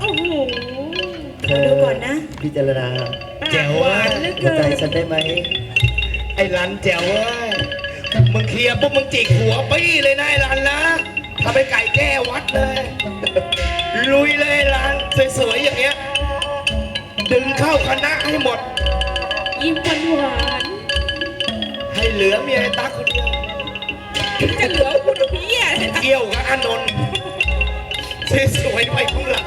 โอ้โหเธมาอดูก่อนนะพิจารณาแจ๋วหวาอะนเหลือหัวเกิใจนฉันได้ไหม ไอ้รันแจ๋วเว้ยมึงเคลียร์ปุ๊บมึงจิกหัวปี้เลยนะไอ้รันนะทำเป็นไก่แก้วัดเลย ลุยเลยไอ้รันสวยๆอย่างเงี้ย ดึงเข้าคณะให้หมด ยิ้มหวานหวานให้เหลือเมียไอ้ตั๊กคนเดียวๆจะเหลือคุณพี่อะเกี่ยวกับอานนท์สวยๆไปของเรา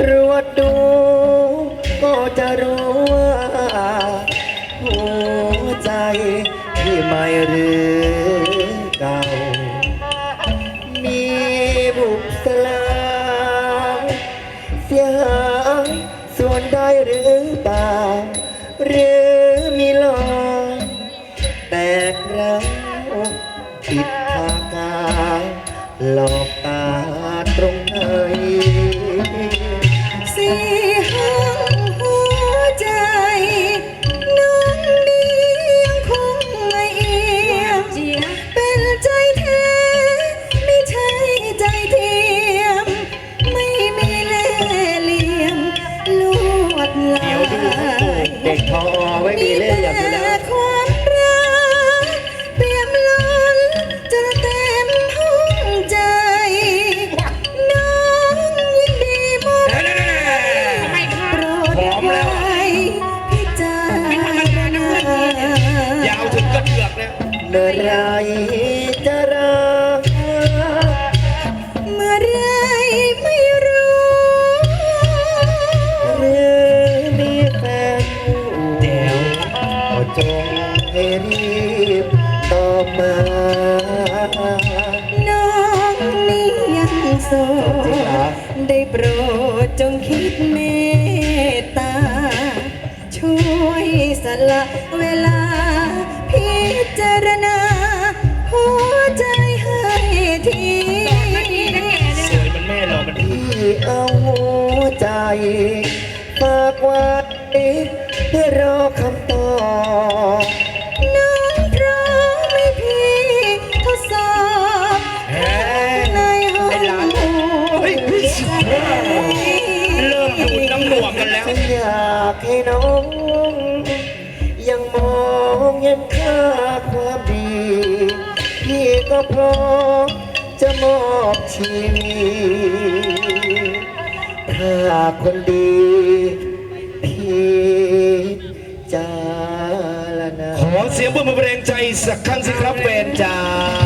ตรวจดูก็จะรู้ว่าหัวใจที่ไม่หรือเก่า มีบุกสลายเสียหายส่วนได้หรือเปล่าหรือมีลอยแตกร้าวผิดทางกายหลอก กูเด็กพอไม่มีเล่ห์เหลี่ยมอยู่แล้วแต่ความรักเปี่ยมล้นจนเต็มห้องใจ น้องยินดีมอบนั่นๆๆโปรดพร้อมแล้วไว้พิจารณาๆยาวถึงกระเดือกเนี่ยเมื่อไรจะรัก เมื่อไรไม่ โสดได้โปรดจงคิดเมตตา ช่วยสละเวลา พิจารณา หัวใจให้ทีสวยมันแม่เรามันที่เอาหัวใจฝากไว้เพื่อรอคำตอบ แล้วฉันอยากให้น้อง ยังมองเห็นค่าความดีพี่ก็พร้อมจะมอบชีวิตถ้าคนดีพี่จารณาขอเสียงปรบมือแรงใจสักครั้งสิครับแฟนจ๋า